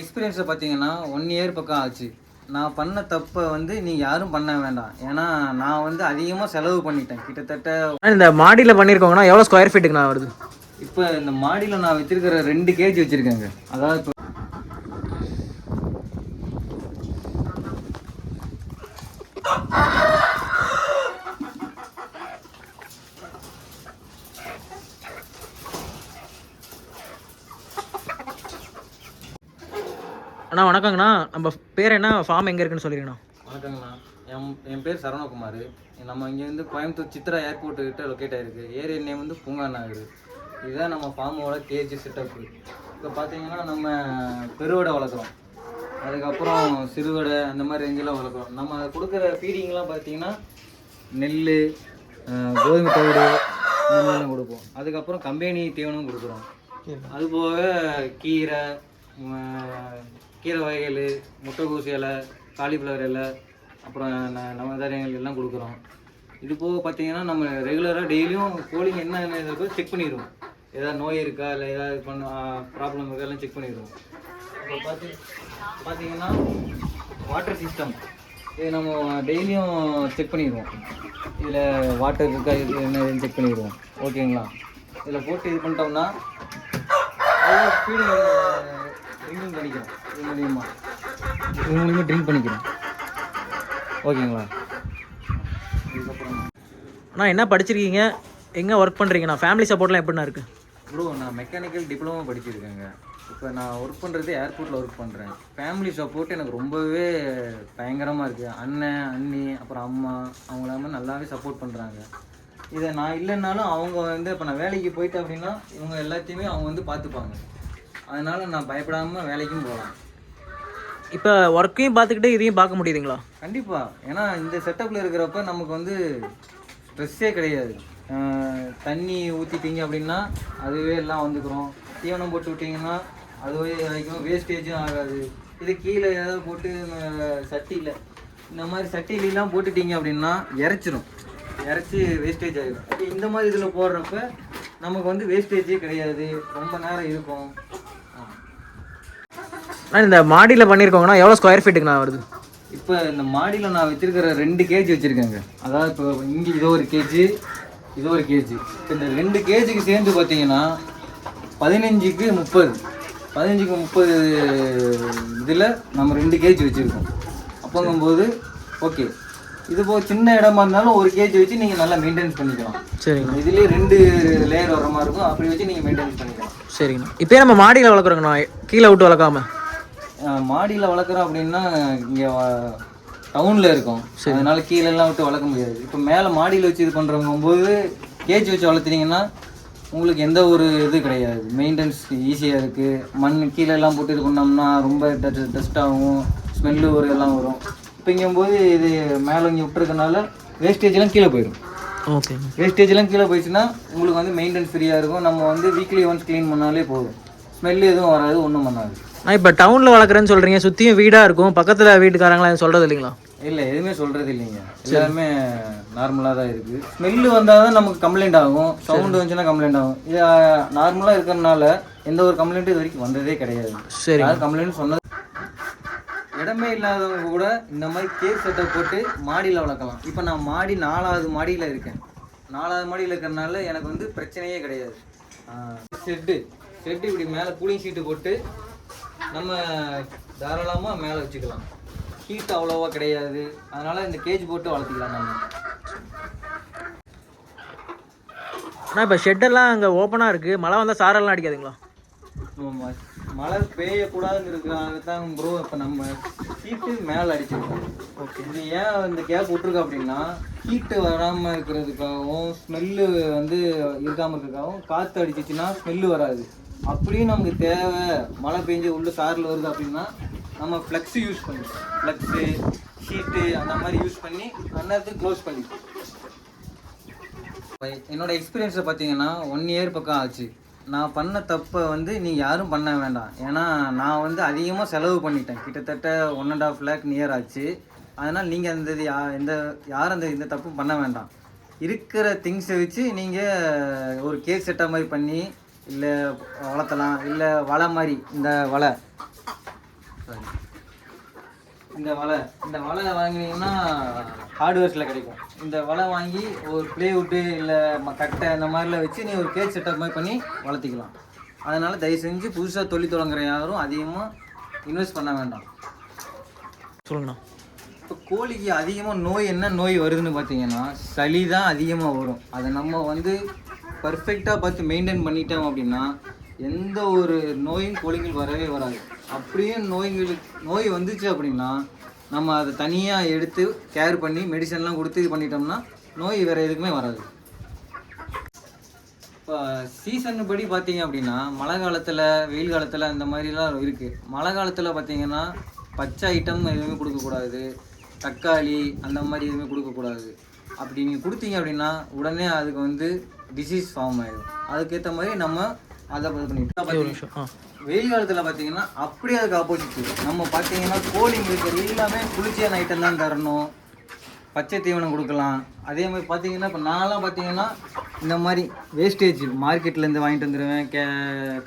எக்ஸ்பீரியன்ஸை பார்த்தீங்கன்னா one year பக்கம் ஆச்சு. நான் பண்ண தப்பை வந்து நீங்கள் யாரும் பண்ண வேண்டாம். ஏன்னா நான் வந்து அதிகமாக செலவு பண்ணிட்டேன். கிட்டத்தட்ட இந்த மாடியில் பண்ணியிருக்கோங்கன்னா எவ்வளோ ஸ்கொயர் ஃபீட்டுக்கு நான் வருது? இப்போ இந்த மாடியில் நான் வச்சிருக்கிற ரெண்டு கேஜ் வச்சுருக்கேங்க. அதாவது இப்போ அண்ணா வணக்கங்கண்ணா. நம்ம பேர் என்ன? ஃபார்ம் எங்கே இருக்குன்னு சொல்லிருங்கண்ணா வணக்கங்கண்ணா. என் என் பேர் சரவணகுமார். நம்ம இங்கே வந்து கோயம்புத்தூர் சித்ரா ஏர்போர்ட் கிட்ட லொக்கேட் ஆயிருக்கு. ஏரியா நேம் வந்து பூங்கா நகர் இதுதான் நம்ம ஃபார்மோட கேஜி செட்டப்பு இப்போ பார்த்தீங்கன்னா நம்ம பெருவடை வளர்க்குறோம். அதுக்கப்புறம் சிறுவடை அந்த மாதிரி ரேஞ்செலாம் வளர்க்குறோம். நம்ம கொடுக்குற ஃபீடிங்லாம் பார்த்தீங்கன்னா நெல் கோதுமை தவிடு இந்த மாதிரிலாம் கொடுப்போம். அதுக்கப்புறம் கம்பெனி தீவனம் கொடுக்குறோம். அது போக கீரை கீரை வகைகள் முட்டைகோசு இலை காலிஃப்ளவர் இலை அப்புறம் ந- நவதானியங்கள் எல்லாம் கொடுக்குறோம். இது போக பார்த்தீங்கன்னா நம்ம ரெகுலராக டெய்லியும் கோழிங்க என்ன என்ன இருக்கோ செக் பண்ணிடுவோம். ஏதாவது நோய் இருக்கா இல்லை ஏதாவது பண்ண ப்ராப்ளம் இருக்கா எல்லாம் செக் பண்ணிடுவோம். இப்போ பார்த்து பார்த்தீங்கன்னா வாட்டர் சிஸ்டம் இது நம்ம டெய்லியும் செக் பண்ணிடுவோம். இதில் வாட்டர் இருக்கா இது என்ன செக் பண்ணிடுவோம். ஓகேங்களா இதில் போட்டு இது பண்ணிட்டோம்னா ஸ்பீடு ட்ரிங்கிங் பண்ணிக்கிறோம் இது மூலியமாக இது மூலியமாக ட்ரிங்க் பண்ணிக்கிறோம் ஓகேங்களா? அண்ணா என்ன படிச்சிருக்கீங்க? எங்கே ஒர்க் பண்ணுறீங்கண்ணா ஃபேமிலி சப்போர்ட்லாம் எப்படிண்ணா இருக்குது ப்ரோ நான் மெக்கானிக்கல் டிப்ளமோ படிச்சிருக்கேங்க. இப்போ நான் ஒர்க் பண்ணுறது ஏர்போர்ட்டில் ஒர்க் பண்ணுறேன் ஃபேமிலி சப்போர்ட் எனக்கு ரொம்பவே பயங்கரமாக இருக்குது அண்ணன் அண்ணி அப்புறம் அம்மா அவங்க எல்லாமே நல்லாவே சப்போர்ட் பண்ணுறாங்க இதை நான் இல்லைன்னாலும் அவங்க வந்து இப்போ நான் வேலைக்கு போயிட்டேன் அப்படின்னா இவங்க எல்லாத்தையுமே அவங்க வந்து பார்த்துப்பாங்க. அதனால் நான் பயப்படாமல் வேலைக்கும் போகலாம். இப்போ ஒர்க்கையும் பார்த்துக்கிட்டு இதையும் பார்க்க முடியுதுங்களா? கண்டிப்பாக ஏன்னா இந்த செட்டப்பில் இருக்கிறப்ப நமக்கு வந்து ஸ்ட்ரெஸ்ஸே கிடையாது. தண்ணி ஊற்றிட்டீங்க அப்படின்னா அதுவே எல்லாம் வந்துக்கிறோம் தீவனம் போட்டு விட்டிங்கன்னா அதுவே வரைக்கும் வேஸ்டேஜும் ஆகாது. இது கீழே ஏதாவது போட்டு சட்டியில். இந்த மாதிரி சட்டிலாம் போட்டுட்டீங்க அப்படின்னா இறச்சிரும் இறச்சி வேஸ்டேஜ் ஆகிடும் இந்த மாதிரி இதில் போடுறப்ப நமக்கு வந்து வேஸ்டேஜே கிடையாது. ரொம்ப நேரம் இருக்கும். அண்ணா இந்த மாடியில் பண்ணியிருக்கோங்கன்னா எவ்வளோ ஸ்கொயர் ஃபீட்டுக்கு நான் வருது? இப்போ இந்த மாடியில் நான் வச்சிருக்கிற ரெண்டு கேஜி வச்சுருக்கேங்க. அதாவது இப்போ இங்கே இது ஒரு கேஜி இது ஒரு கேஜி இப்போ இந்த ரெண்டு கேஜிக்கு சேர்ந்து பார்த்தீங்கன்னா பதினஞ்சுக்கு முப்பது. பதினஞ்சுக்கு முப்பது இதில் நம்ம ரெண்டு கேஜி வச்சுருக்கோம். அப்போங்கும்போது ஓகே இது போக சின்ன இடமா இருந்தாலும் ஒரு கேஜி வச்சு நீங்கள் நல்லா மெயின்டைன்ஸ் பண்ணிக்கலாம். சரிங்கண்ணா. இதுலேயே ரெண்டு லேயர் வர மாதிரி இருக்கும். அப்படி வச்சு நீங்கள் மெயின்டைன்ஸ் பண்ணிக்கலாம். சரிங்கண்ணா. இப்போயே நம்ம மாடியில் வளர்க்குறோங்கண்ணா கீழே விட்டு வளர்க்காம. மாடியில் வளர்க்குறோம் அப்படின்னா இங்கே டவுனில் இருக்கும். அதனால கீழெல்லாம் விட்டு வளர்க்க முடியாது. இப்போ மேலே மாடியில் வச்சு இது பண்ணுறவங்க போது கேஜ் வச்சு வளர்த்துனீங்கன்னா உங்களுக்கு எந்த ஒரு இது கிடையாது. மெயின்டெனன்ஸ் ஈஸியாக இருக்குது மண் கீழே எல்லாம் போட்டு இது பண்ணோம்னா ரொம்ப டஸ்ட் ஆகும். ஸ்மெல்லு ஒரு எல்லாம் வரும். இப்போங்கும்போது இது மேலே இங்கே விட்டுருக்கனால வேஸ்டேஜ்லாம் கீழே போயிடும். ஓகேங்க வேஸ்டேஜ்லாம் கீழே போயிடுச்சுன்னா உங்களுக்கு வந்து மெயின்டெனன்ஸ் ஃப்ரீயாக இருக்கும். நம்ம வந்து வீக்லி ஒன்ஸ் க்ளீன் பண்ணாலே போதும். ஸ்மெல் எதுவும் வராது ஒன்றும் பண்ணாது. நான் இப்போ டவுனில் வளர்க்குறேன்னு சொல்கிறீங்க சுற்றியும் வீடாக இருக்கும் பக்கத்தில் வீட்டுக்காரங்களாம் எதுவும் சொல்கிறது இல்லைங்களா? இல்லை எதுவுமே சொல்றது இல்லைங்க. எல்லாமே நார்மலாக தான் இருக்கு. ஸ்மெல்லு வந்தால் தான் நமக்கு கம்ப்ளைண்ட் ஆகும் சவுண்டு வந்துச்சுன்னா கம்ப்ளைண்ட் ஆகும். இது நார்மலாக இருக்கிறதுனால எந்த ஒரு கம்ப்ளைண்ட்டும் இது வரைக்கும் வந்ததே கிடையாது. சரி. யாரும் கம்ப்ளைண்ட் சொன்னது இடமே இல்லாதவங்க கூட இந்த மாதிரி கேக் செட்டப் போட்டு மாடியில் வளர்க்கலாம். இப்போ நான் மாடி நாலாவது மாடியில் இருக்கேன். நாலாவது மாடியில் இருக்கிறனால எனக்கு வந்து பிரச்சனையே கிடையாது. ஷெட்டு ஷெட்டு இப்படி மேலே கூலிங் ஷீட்டு போட்டு நம்ம தாராளமாக மேலே வச்சுக்கலாம். ஹீட் அவ்வளோவா கிடையாது. அதனால இந்த கேஜ் போட்டு வளர்த்திக்கலாம் நம்ம. ஆனால் இப்போ ஷெட்டெல்லாம் அங்கே ஓப்பனாக இருக்குது மழை வந்தால் சாரெல்லாம் அடிக்காதுங்களா? மழை பெய்யக்கூடாதுங்கிறதுக்காக தான் ப்ரோ இப்போ நம்ம ஹீட்டு மேலே அடிச்சிருக்கோம். ஓகே இது ஏன் இந்த கேப் விட்ருக்கு அப்படின்னா ஹீட்டு வராமல் இருக்கிறதுக்காகவும் ஸ்மெல்லு வந்து இருக்காமல் இருக்கிறதுக்காகவும் காற்று அடிச்சிச்சுன்னா ஸ்மெல்லு வராது. அப்படியும் நமக்கு தேவை. மழை பெஞ்சு உள்ள காரில் வருது அப்படின்னா நம்ம ஃப்ளக்ஸு யூஸ் பண்ணிக்கலாம் ஃப்ளக்ஸு ஷீட்டு அந்த மாதிரி யூஸ் பண்ணி அந்நேரத்துக்கு க்ளோஸ் பண்ணிக்கலாம் என்னோட எக்ஸ்பீரியன்ஸை பார்த்தீங்கன்னா ஒன் இயர் பக்கம் ஆச்சு. நான் பண்ண தப்பை வந்து நீங்கள் யாரும் பண்ண வேண்டாம். ஏன்னா நான் வந்து அதிகமாக செலவு பண்ணிட்டேன். கிட்டத்தட்ட one and half lakh near ஆச்சு. அதனால் நீங்கள் அந்த இது யா எந்த யாரும் அந்த இந்த தப்பும் பண்ண வேண்டாம். இருக்கிற திங்ஸை வச்சு நீங்கள் ஒரு கேஸ் செட்டாக மாதிரி பண்ணி இல்லை வளர்த்தலாம் இல்லை வலை மாதிரி இந்த வலை. சாரி இந்த வலை இந்த வலை வாங்கினீங்கன்னா ஹார்ட்வேர்ஸில் கிடைக்கும். இந்த வலை வாங்கி ஒரு ப்ளேவுட்டு இல்லை கட்டை அந்த மாதிரிலாம் வச்சு நீ ஒரு கேஜ் செட்டப் மாதிரி பண்ணி வளர்த்திக்கலாம். அதனால் தயவு செஞ்சு புதுசாக தொழில் தொடங்குற யாரும் அதிகமாக இன்வெஸ்ட் பண்ண வேண்டாம். சொல்லுங்கண்ணா. இப்போ கோழிக்கு அதிகமாக நோய் என்ன நோய் வருதுன்னு பார்த்தீங்கன்னா சளி தான் அதிகமாக வரும். அதை நம்ம வந்து பர்ஃபெக்டாக பார்த்து மெயின்டைன் பண்ணிட்டோம் அப்படின்னா எந்த ஒரு நோயும் கோழிகள் வரவே வராது. அப்படியே நோய்களுக்கு நோய் வந்துச்சு அப்படின்னா நம்ம அதை தனியாக எடுத்து கேர் பண்ணி மெடிசன்லாம் கொடுத்து இது பண்ணிட்டோம்னா நோய் வேறு எதுக்குமே வராது. இப்போ சீசன் படி பார்த்தீங்க அப்படின்னா மழை காலத்தில் வெயில் காலத்தில் அந்த மாதிரிலாம் இருக்குது மழை காலத்தில் பார்த்தீங்கன்னா பச்சை ஐட்டம் எதுவுமே கொடுக்கக்கூடாது. தக்காளி அந்த மாதிரி எதுவுமே கொடுக்கக்கூடாது. அப்படி நீங்கள் கொடுத்தீங்க அப்படின்னா உடனே அதுக்கு வந்து டிசீஸ் ஃபார்ம் ஆயிடும். அதுக்கேற்ற மாதிரி நம்ம அதை இது பண்ணிட்டு வெயில் காலத்தில் பார்த்தீங்கன்னா அப்படியே அதுக்கு ஆப்போசிட் நம்ம பார்த்தீங்கன்னா கோழிங்களுக்கு எல்லாமே குளிர்ச்சியான ஐட்டம் தான் தரணும். பச்சை தீவனம் கொடுக்கலாம். அதே மாதிரி பார்த்தீங்கன்னா இப்போ நான்லாம் பார்த்தீங்கன்னா இந்த மாதிரி வேஸ்டேஜ் மார்க்கெட்லேருந்து வாங்கிட்டு வந்துடுவேன் கே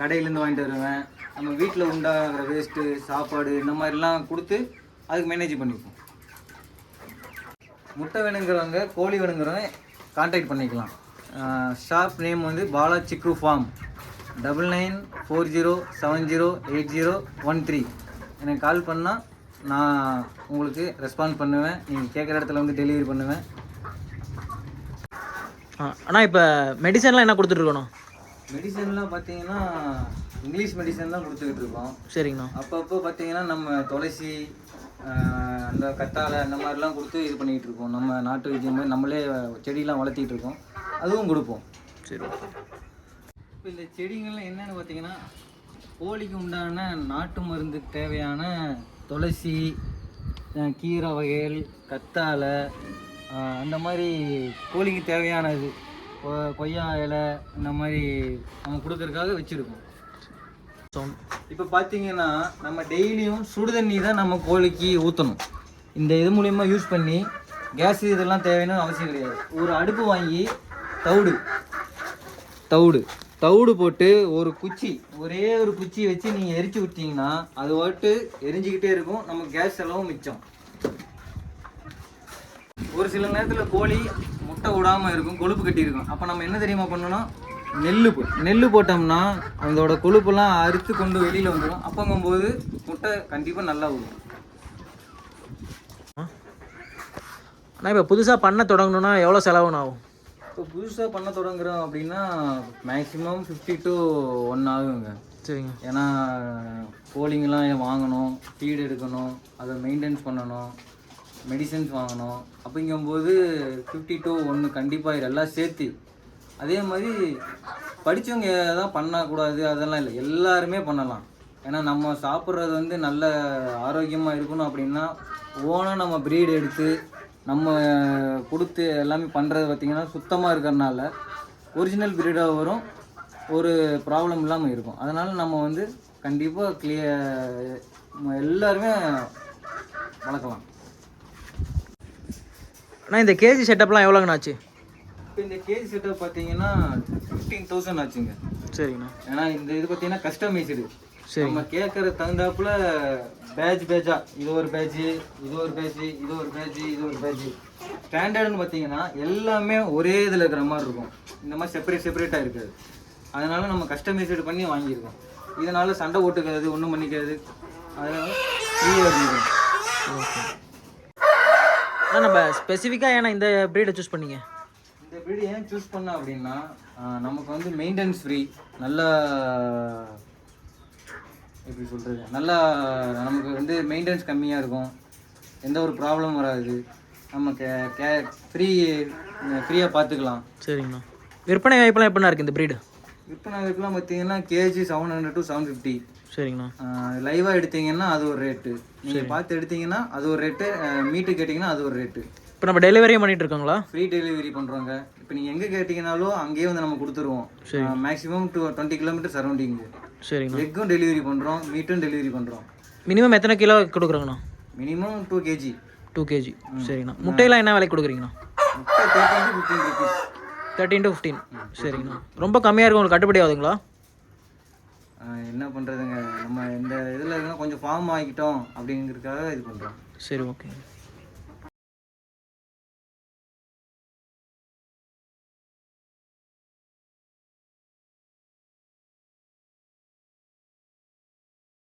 கடையிலேருந்து வாங்கிட்டு வருவேன். நம்ம வீட்டில் உண்டாகிற வேஸ்ட்டு சாப்பாடு இந்த மாதிரிலாம் கொடுத்து அதுக்கு மேனேஜ் பண்ணிப்போம். முட்டை வேணுங்கிறவங்க கோழி வேணுங்கிறவங்க கான்டாக்ட் பண்ணிக்கலாம். ஷாப் நேம் வந்து Bala சிக்ரு farm. Double nine four zero seven zero eight zero one three. எனக்கு கால் பண்ணால் நான் உங்களுக்கு ரெஸ்பான்ஸ் பண்ணுவேன். நீங்கள் கேட்குற இடத்துல வந்து டெலிவரி பண்ணுவேன். ஆ அண்ணா இப்போ மெடிசன்லாம் என்ன கொடுத்துட்ருக்கணும் மெடிசன்லாம் பார்த்தீங்கன்னா இங்கிலீஷ் மெடிசன் தான் கொடுத்துக்கிட்டு இருக்கோம். சரிங்கண்ணா. அப்பப்போ பார்த்தீங்கன்னா நம்ம துளசி அந்த கத்தாழை அந்த மாதிரிலாம் கொடுத்து இது பண்ணிகிட்டு இருக்கோம். நம்ம நாட்டு வைத்தியம் மாதிரி நம்மளே செடியெலாம் வளர்த்திட்டு இருக்கோம். அதுவும் கொடுப்போம். சரி ஓகே. இப்போ இந்த செடிகள்லாம் என்னென்னு பார்த்தீங்கன்னா கோழிக்கு உண்டான நாட்டு மருந்துக்கு தேவையான துளசி கீரை வகைகள் கத்தாழை அந்த மாதிரி கோழிக்கு தேவையானது கொ- கொய்யா இலை இந்த மாதிரி நம்ம கொடுக்கறதுக்காக வச்சுருக்கோம். இப்போ பார்த்தீங்கன்னா நம்ம டெய்லியும் சுடுதண்ணி தான் நம்ம கோழிக்கு ஊற்றணும் இந்த இது மூலியமாக யூஸ் பண்ணி கேஸ் இதெல்லாம் தேவைன்னு அவசியம் கிடையாது. ஒரு அடுப்பு வாங்கி தவிடு. தவிடு. தவிடு போட்டு ஒரு குச்சி ஒரே ஒரு குச்சி வச்சு நீங்கள் எரிச்சு விட்டீங்கன்னா அது வாட்டு எரிஞ்சுக்கிட்டே இருக்கும். நம்ம கேஸ் செலவும் மிச்சம். ஒரு சில நேரத்தில் கோழி முட்டை விடாமல் இருக்கும் கொழுப்பு கட்டியிருக்கும் அப்போ நம்ம என்ன தெரியுமா பண்ணணும் நெல் நெல் போட்டோம்னா அதோட கொழுப்பெல்லாம் அறுத்து கொண்டு வெளியில் வந்துடும் அப்போங்கும்போது முட்டை கண்டிப்பாக நல்லா விடும் ஆனால் இப்போ புதுசாக பண்ண தொடங்கணுன்னா எவ்வளோ செலவுன்னு ஆகும் இப்போ புதுசாக பண்ண தொடங்குறோம் அப்படின்னா மேக்ஸிமம் ஃபிஃப்டி டு ஒன் ஆகுங்க. சரிங்க. ஏன்னா கோழிங்கெல்லாம் வாங்கணும் ஃபீட் எடுக்கணும் அதை மெயின்டைன்ஸ் பண்ணணும் மெடிசன்ஸ் வாங்கணும். அப்படிங்கும்போது ஃபிஃப்டி டு ஒன்று கண்டிப்பாக எல்லாம் சேர்த்து அதே மாதிரி படித்தவங்க தான் பண்ணக்கூடாது அதெல்லாம் இல்லை. எல்லாருமே பண்ணலாம். ஏன்னா நம்ம சாப்பிட்றது வந்து நல்ல ஆரோக்கியமாக இருக்கணும் அப்படின்னா ஓனாக நம்ம ப்ரீடு எடுத்து நம்ம கொடுத்து எல்லாமே பண்ணுறது பார்த்திங்கன்னா சுத்தமாக இருக்கிறனால ஒரிஜினல் ப்ரீடாக வரும். ஒரு ப்ராப்ளம் இல்லாமல் இருக்கும். அதனால் நம்ம வந்து கண்டிப்பாக கிளியர் எல்லாருமே வளர்க்கலாம். அண்ணா இந்த கேஜி செட்டப்லாம் எவ்வளோங்கண்ணா ஆச்சு? இப்போ இந்த கேஜி செட்டப் பார்த்தீங்கன்னா ஃபிஃப்டீன் தௌசண்ட் ஆச்சுங்க. சரிங்கண்ணா. ஏன்னா இந்த இது பார்த்தீங்கன்னா கஸ்டமைஸ்டு நம்ம கேட்குற தகுந்தாப்புல பேட்ச் பேட்சா இது ஒரு பேட்ச் இது ஒரு பேட்ச் இது ஒரு பேட்ச் இது ஒரு பேட்ச் ஸ்டாண்டர்ட்னு பார்த்தீங்கன்னா எல்லாமே ஒரே இதில் இருக்கிற மாதிரி இருக்கும். இந்த மாதிரி செப்பரேட் செப்பரேட்டாக இருக்காது. அதனால நம்ம கஸ்டமைஸ்டு பண்ணி வாங்கியிருக்கோம். இதனால சண்டை போட்டுக்கிறது ஒன்றும் பண்ணிக்காது அதனால ஃப்ரீயாக அண்ணா நம்ம ஸ்பெசிஃபிக்காக ஏன்னா இந்த ப்ரீடை சூஸ் பண்ணீங்க. இந்த வீடு ஏன் சூஸ் பண்ண அப்படின்னா நமக்கு வந்து மெயின்டெனன்ஸ் ஃப்ரீ நல்லா எப்படி சொல்கிறது நல்லா நமக்கு வந்து மெயின்டெனன்ஸ் கம்மியாக இருக்கும். எந்த ஒரு ப்ராப்ளம் வராது. நம்ம கே கே ஃப்ரீ ஃப்ரீயாக பார்த்துக்கலாம் சரிங்கண்ணா. விற்பனை வாய்ப்பெல்லாம் எப்படிண்ணா இருக்குது இந்த ப்ரீடு விற்பனை விற்கலாம் பார்த்தீங்கன்னா KG seven hundred to seven fifty சரிங்கண்ணா. லைவாக எடுத்தீங்கன்னா அது ஒரு ரேட்டு நீங்கள் பார்த்து எடுத்தீங்கன்னா அது ஒரு ரேட்டு மீட்டு கேட்டிங்கன்னா அது ஒரு ரேட்டு இப்போ நம்ம டெலிவரியும் பண்ணிட்டு இருக்கோங்களா ஃப்ரீ டெலிவரி பண்ணுறோங்க இப்போ நீங்கள் எங்கே கேட்டிங்கனாலும் அங்கேயே வந்து நம்ம கொடுத்துருவோம். மேக்ஸிமம் டூ டுவெண்ட்டி கிலோமீட்டர் சரௌண்டிங்கு சரிங்கண்ணா. எக்கும் டெலிவரி பண்ணுறோம் மீட்டும் டெலிவரி பண்ணுறோம் மினிமம் எத்தனை kilo கொடுக்குறோங்கண்ணா? Minimum two KG two KG சரிங்கண்ணா. முட்டையெல்லாம் என்ன விலைக்கு கொடுக்குறீங்கண்ணா? முட்டை thirteen to fifteen rupees thirteen to fifteen சரிங்கண்ணா. ரொம்ப கம்மியாக இருக்கும். உங்களுக்கு கட்டுப்படி ஆகுதுங்களா? என்ன பண்ணுறதுங்க நம்ம இந்த இதில் கொஞ்சம் ஃபார்ம் ஆகிக்கிட்டோம் அப்படிங்கிறதுக்காக இது பண்ணுறோம் சரி ஓகே